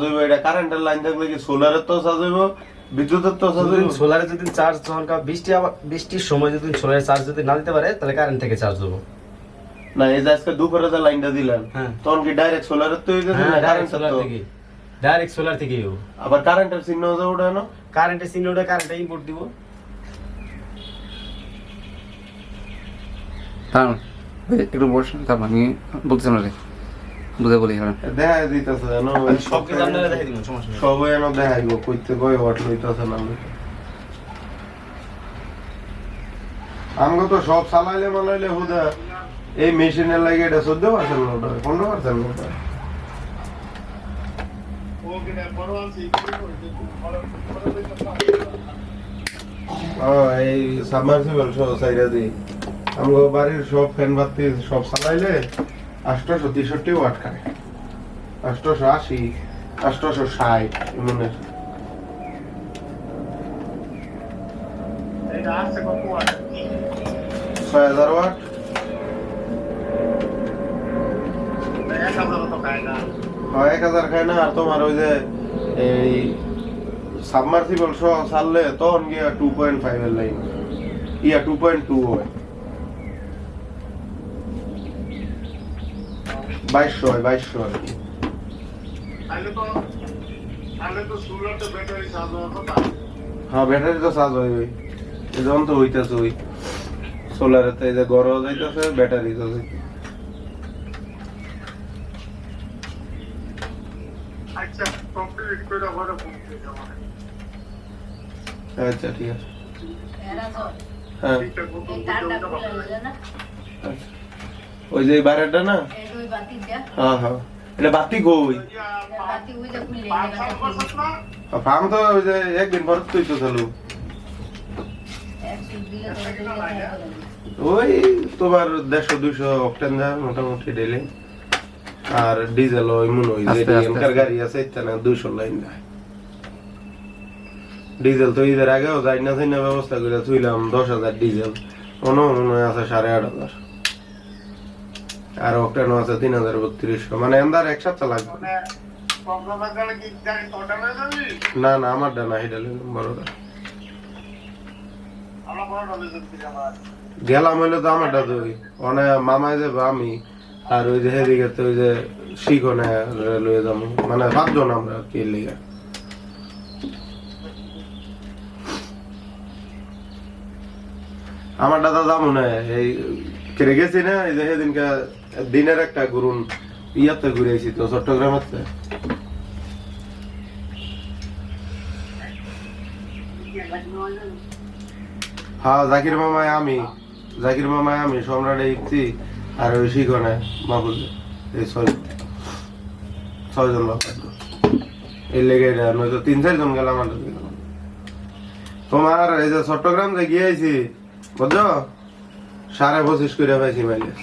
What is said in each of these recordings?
হইব এটা কারেন্টের লাইন থাকলে কি সোলারের তো হইব বিদ্যুতের তো হইব সোলারে যদি চার্জ যখন কা- বৃষ্টি আবার বৃষ্টির সময় যদি সোলারে চার্জ যদি না দিতে পারে তাহলে কারেন্ট থেকে চার্জ দেবো। না এই যে আজকে দুপুরে যে লাইনটা দিলেন হ্যাঁ। তখন কি ডাইরেক্ট সোলারের তো হয়ে গেছে হ্যাঁ না ডাইরেক্ট সোলার থেকে। ডাইরেক্ট সোলার আবার কারেন্টের চিহ্ন যে ওঠে না? কারেন্টের সিগন্যালটা কারেন্টে ইনপুট দিব। দাঁড়ান একটু বস তারপর আমি বলতেছিলাম রে বুঝে বলি হ্যাঁ। দেখা দিতেছে জানো ওই সব কিছু আপনারা দেখাই দিব সমস্যা নেই। সবাই এনে দেখাইব কইতে কই ওয়াট লইতাছে না। আমগো তো সব চালাইলে মালাইলে হুদা এই মেশিনের লাগে এটা চোদ্দ পার্সেন্ট লোড পনেরো পার্সেন্ট লোড হয় ও, এই সাবমার্সিবল সহ সাইডা দিই আমগো বাড়ির সব ফ্যান বাতি সব চালাইলে আষ্টশো তেষট্টি ওয়াট খায় আষ্টশো আশি আষ্টশো ষাট এমনের ছয় হাজার ওয়াট। এক হাজার খায় না। আর তোমার ওই যে এই সাবমার্সিবল সহ ছাড়লে তখন গিয়া টু পয়েন্ট ফাইভ এর লাইন ইয়া টু পয়েন্ট টু হয়। বাইশশো হয় বাইশশো আর কি হ্যাঁ ব্যাটারি তো চার্জ হয় ওই এই যেমন তো হইতেছে ওই সোলারে তো এই যে গরম যাইতেছে ব্যাটারি তো। আচ্ছা কমপ্লিট করে ঘরে ফোন যাব আচ্ছা ঠিক আছে। হ্যাঁ। আচ্ছা। ওই যে এই না? হ্যাঁ হ্যাঁ। এটা বাতি কই না ফার্ম তো ওই যে একদিন পর তুই তো চালু। ওই তোমার দেড়শো দুইশো অকটেন যায় মোটামুটি ডেলি আর ডিজেল ওই মনে হয় যে গাড়ি আছে ইচ্ছা না দুইশো লাইন যায়। ডিজেল তো ঈদের আগেও যাই না যাই না ব্যবস্থা করে থুইলাম দশ হাজার ডিজেল মনে মনে আছে সাড়ে আট হাজার। আর অকটেনও আছে তিন হাজার বত্রিশশো মানে এন্দার এক সপ্তাহ লাগবে। মানে না না বড়টা। আমরা বড় ডলে যাচ্ছি আমার গেলাম হইলে তো আমারটা তো মামায় যাব আমি। আর ওই যে হেদিকে তো ওই যে শিখনে লয়ে যাব। মানে পাঁচজন আমরা কি লিগে। আমার দাদা যাব না এই কেড়ে গেছি না এই যে সেদিনকে দিনের একটা গুরুন ইয়াতে ঘুরে ঘুরেছি তো চট্টগ্রামের হ্যাঁ জাকির মামায় আমি। জাকির মামায় আমি, সম্রাটে ইফতি আর ওই শিখনে মাহবুব এই ছয় ছয়জন বাবা এই লেগে নয়তো তিন, চারজন গেলাম গেলাম। তোমার এই যে চট্টগ্রাম যে গিয়েছি বুঝছ? সাড়ে পঁচিশ করে পাইছি মাইলেজ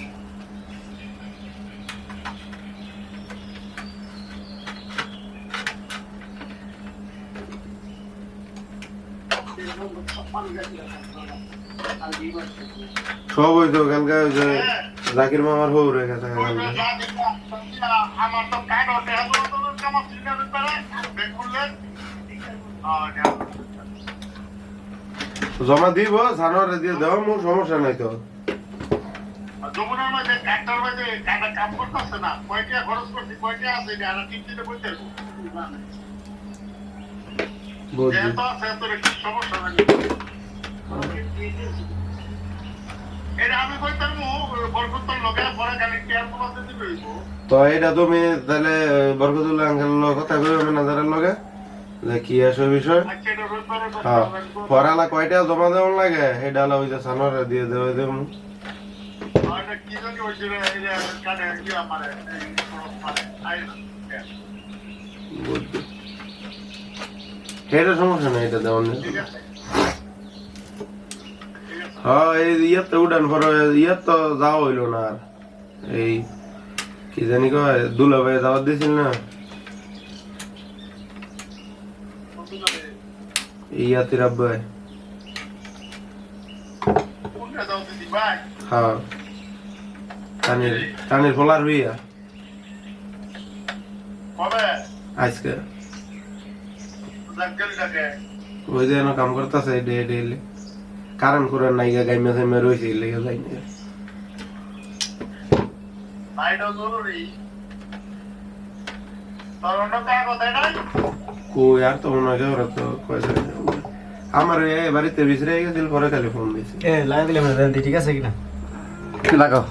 সব ওই তো ওই যে জাকির মামার হৌ রে গেছে কালকে আমার তো কার্ড ওঠে আমার সিগনেচার করে দেখুনলে জমা দিব, জানুয়ারি দিয়ে দেওয়া মোর সমস্যা নাই তো। মধ্যে কার্ডটা কাম না কয়টা খরচ করছি কয়টা আছে তো এটা তুমি তাহলে বরকতুল্লাহ আঙ্কেল কথা কইবে ম্যানেজারের লগে? যে কি আসে বিষয়? আচ্ছা এটা হ্যাঁ পড়ালা কয়টা জমা দেওয়ার লাগে? সেটা হলো ওই যে জানুয়ারি দিয়ে দেওয়া দেব। এটা কি জানি হয়েছিল এই যে কানে ইয়ে আমার এই মানে আই না বুঝছি এটা সমস্যা নাই এটা দেওয়ার হ্যাঁ এই ইয়াতে উঠান ইয়াত তো যাওয়া হইল না আর এই কি জানি কয় দুলা ভাই দিছিল না দিদি ভাই হ্যাঁ টানির টানির ফলার কবে আজকে ওই যে এনে কাম করতেছে ডে ডেলি কারণ করে নাইগা গাইমে সাইমে রয়েছে লেগে যাই না নাইটা জরুরি। তোর অন্য কাজ কোথায় নাই কই আর তো মনে হয় ওরা তো কয়েছে আমার বাড়িতে বিছরে গেছিল পরে খালি ফোন দিছে। এ লাগা দিলে মানে দেন ঠিক আছে কিনা? লাগাও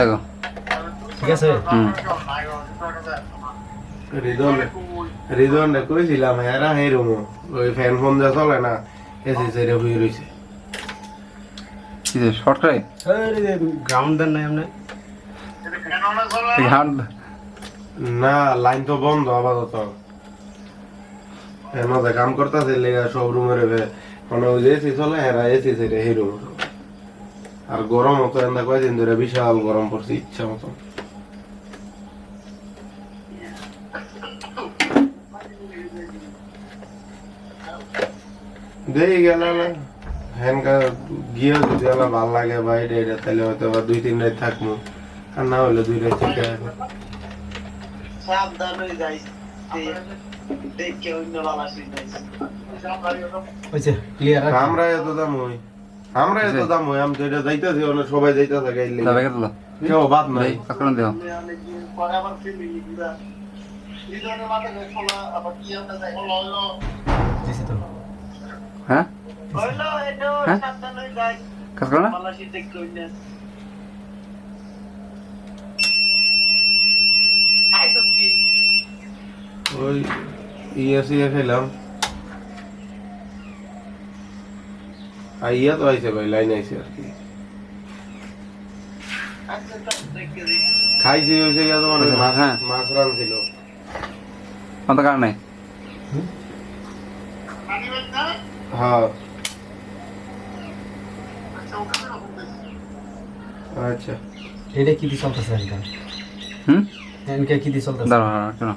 লাগাও। ঠিক আছে। রিদন কইছিলাম এরা হেই রুম ওই ফ্যান ফোন যা চলে না এসে সেরে হয়ে রয়েছে কি যে শর্ট করে গ্রাউন্ড দেন নাই হান্ড না লাইন তো বন্ধ আপাতত। এর মধ্যে কাম করতেছে লেগা সব রুমের মানে ওই যে এসি চলে এরা এসি সেরে হেই রুম আর গরম হতো এন্দা কয়দিন ধরে বিশাল গরম পড়ছে ইচ্ছা মতো দেই গেল হ্যানকা গিয়ে যদি আমার ভালো লাগে বা এটা এটা তাহলে হয়তো বা দুই তিন রাত থাকব আর না হলে দুই রাত থেকে ক্লিয়ার আমরা এত দাম হই। আমরা এত দাম হই আমি তো এটা যাইতেছি সবাই গাইলে কেউ বাদ নাই। আবার কি আমরা হ্যাঁ? হ্যাঁ? কাজ করো না ওই ইয়ে সিয়ে খেলাম। আর ইয়া তো আইছে ভাই লাইন আইছে আর কি। তো দেখে দিই খাইছি হয়েছে গিয়া তোমার মাছ হ্যাঁ। মাছ রান ছিল অন্ত কারণ হ্যাঁ আচ্ছা এটা কি দিয়ে চলতেছে হুম এনকা কি দিয়ে চলতেছে দাঁড়াও কেন